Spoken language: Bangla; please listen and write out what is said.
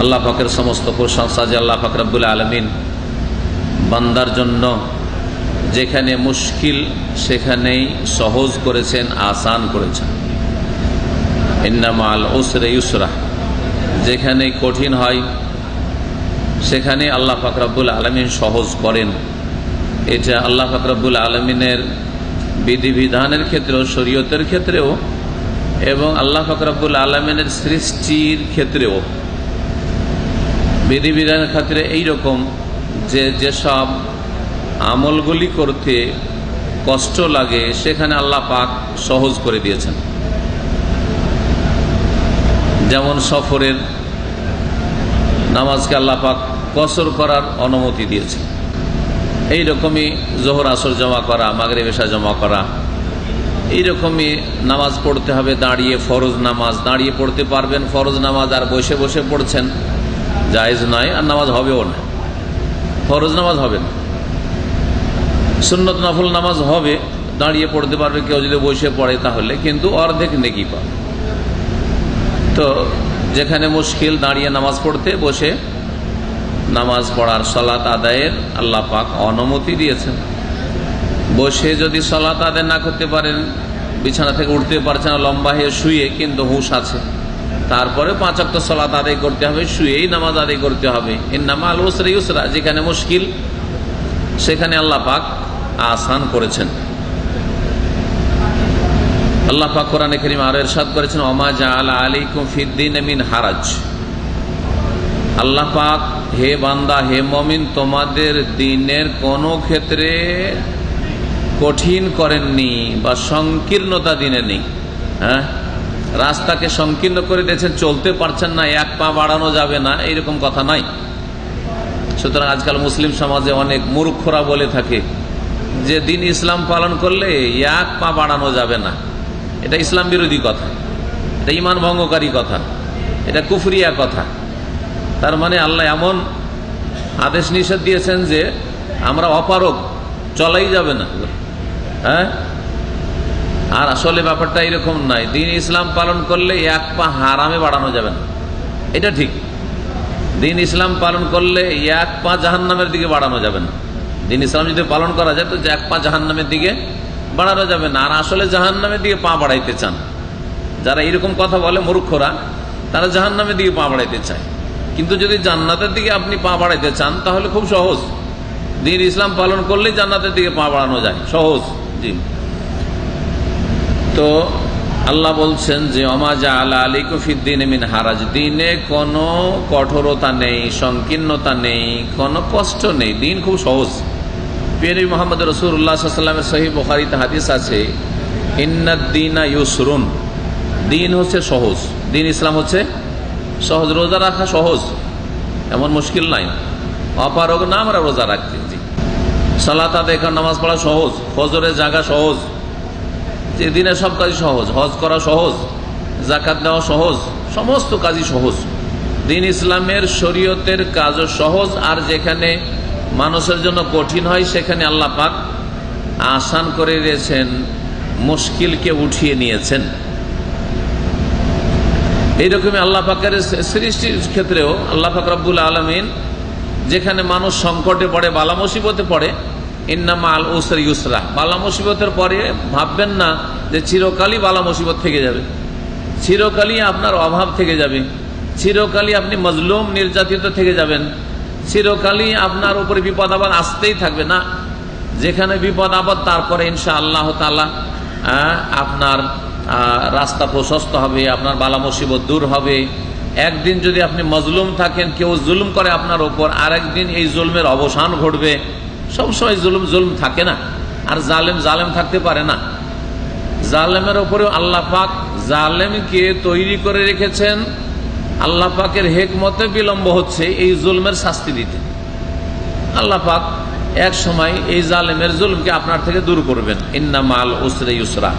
আল্লাহ পাকের সমস্ত প্রশংসা যে আল্লাহ পাক আলমিন বান্দার জন্য যেখানে মুশকিল সেখানেই সহজ করেছেন, আসান করেছেন। ইন্নামাল ওসরে ইউসরা। যেখানে কঠিন হয় সেখানে আল্লাহ ফাকরাবুল আলমিন সহজ করেন। এটা আল্লাহ ফাকরাবুল আলমিনের বিধিবিধানের ক্ষেত্রেও, শরীয়তের ক্ষেত্রেও এবং আল্লাহ ফাকরাবুল আলমিনের সৃষ্টির ক্ষেত্রেও। বিধিবিধানের ক্ষেত্রে এইরকম যে যেসব আমলগুলি করতে কষ্ট লাগে, সেখানে আল্লাহ পাক সহজ করে দিয়েছেন। যেমন সফরের নামাজকে আল্লাহ পাক কসর করার অনুমতি দিয়েছে এই রকমই জোহর, আসর জমা করা মাগরে বেশা জমা করা, এইরকমই নামাজ পড়তে হবে। দাঁড়িয়ে ফরজ নামাজ, দাঁড়িয়ে পড়তে পারবেন, ফরজ নামাজ, আর বসে বসে পড়ছেন। জায়েজ নয় আর নামাজ হবেও না। ফরজ নামাজ হবে না। সুন্নত নফল নামাজ হবে, দাঁড়িয়ে পড়তে পারবে, কেউ যদি বসে পড়ে তাহলে, কিন্তু অর্ধেক নেকি পাবে। তো যেখানে মুশকিল, দাঁড়িয়ে নামাজ পড়তে বসে নামাজ পড়ার সলাত আদায়ের আল্লাহ পাক অনুমতি দিয়েছেন। বসে যদি সলাত আদায় না করতে পারেন, বিছানা থেকে উঠতে পারছে না, লম্বা হয়ে শুয়ে, কিন্তু হুঁশ আছে। তারপরে পাঁচ অক্ট সলাত আদায় করতে হবে, শুয়েই নামাজ আদায় করতে হবে। এর নামা আল ওসরা ইউসরা, যেখানে মুশকিল, সেখানে আল্লাহ পাক আসান করেছেন। আল্লাহ পাক কোরআনে করিম আরও এরশাদ করেছেন, ওমা জাআল আলাইকুম ফিদ্দিন মিন হারাজ। আল্লাহ পাক, হে বান্দা, হে মমিন, তোমাদের দিনের কোনো ক্ষেত্রে কঠিন করেননি বা সংকীর্ণতা দিনে নেই হ্যাঁ? রাস্তাকে সংকীর্ণ করে দিয়েছেন, চলতে পারছেন না, এক পা বাড়ানো যাবে না, এইরকম কথা নাই সুতরাং আজকাল মুসলিম সমাজে অনেক মূর্খরা বলে থাকে যে, দিন ইসলাম পালন করলে এক পা বাড়ানো যাবে না। এটা ইসলাম বিরোধী কথা। এটা ইমান ভঙ্গকারী কথা। এটা কুফরিয়া কথা। তার মানে আল্লাহ এমন আদেশ নিষেধ দিয়েছেন যে, আমরা অপারক চলাই যাবে না। হ্যাঁ? আর আসলে ব্যাপারটা এরকম নয়। দিন ইসলাম পালন করলে এক পা হারামে বাড়ানো যাবে না। এটা ঠিক। দিন ইসলাম পালন করলে এক পা জাহান্নামের দিকে বাড়ানো যাবে না। দিন ইসলাম যদি পালন করা যায়, তো এক পা জাহান্নামের দিকে বাড়ানো যাবে না। আর আসলে জাহান্নামের দিকে পা বাড়াইতে চান। যারা এরকম কথা বলে মূর্খরা, তারা জাহান্নামের দিকে পা বাড়াইতে চায়। কিন্তু যদি জান্নাতের দিকে আপনি পা বাড়াইতে চান, তাহলে খুব সহজ। দিন ইসলাম পালন করলে জান্নাতের দিকে পা বাড়ানো যায়। সহজ। জি। তো আল্লাহ বলছেন যে অমাজা আলা আলী কফিদ্দিন মিন হারাজ। দিনে কোনো কঠোরতা নেই, সংকীর্ণতা নেই, কোনো কষ্ট নেই। দিন খুব সহজ। পেরি মোহাম্মদ রসুল্লাহামের সহি বখারিতে হাদিস আছে ইন্নাদ্দিনা ইউসরুন। দিন হচ্ছে সহজ। দিন ইসলাম হচ্ছে সহজ। রোজা রাখা সহজ। এমন মুশকিল নাই। অপারগ না আমরা রোজা রাখতে সালাত আদায় নামাজ পড়া সহজ। ফজরের জাগা সহজ। দিনের সব কাজই সহজ, হজ করা সহজ জাকাত দেওয়া সহজ, সমস্ত কাজই সহজ। দিন ইসলামের শরীয়তের কাজও সহজ, আর যেখানে মানুষের জন্য কঠিন হয়, সেখানে আল্লাহ পাক আসান করে দিয়েছেন, মুশকিলকে উঠিয়ে নিয়েছেন। এইরকমই আল্লাহ পাকের সৃষ্টির ক্ষেত্রেও আল্লাহ পাক রব্বুল আলমিন যেখানে মানুষ সংকটে পড়ে, বালা মুসিবতে পড়ে ইন্নামা আল ওসর ইউসরা। বালা মুসিবতের পরে ভাববেন না যে চিরকালই বালা মুসিবত থেকে যাবে। চিরকালই আপনার অভাব থেকে যাবে। চিরকালই আপনি মজলুম, নির্যাতিত থেকে যাবেন। চিরকালই আপনার উপরে বিপদ আবাদ আসতেই থাকবে না। যেখানে বিপদ আবাদ তারপরে ইনশা আল্লাহ তালা আপনার রাস্তা প্রশস্ত হবে, আপনার বালা মুসিবত দূর হবে। একদিন যদি আপনি মজলুম থাকেন, কেউ জুলুম করে আপনার ওপর আরেকদিন এই জুলমের অবসান ঘটবে। সবসময় জুলুম জুলুম থাকে না। আর জালেম জালেম থাকতে পারে না। জালেমের ওপরেও আল্লাহ পাক জালেমকে তৈরি করে রেখেছেন। আল্লাহ পাকের হেকমতে বিলম্ব হচ্ছে এই জুলমের শাস্তি দিতে। আল্লাহ পাক এক সময় এই জালেমের জুলমকে আপনার থেকে দূর করবেন। ইন্না মাল উসরে ইউসরা।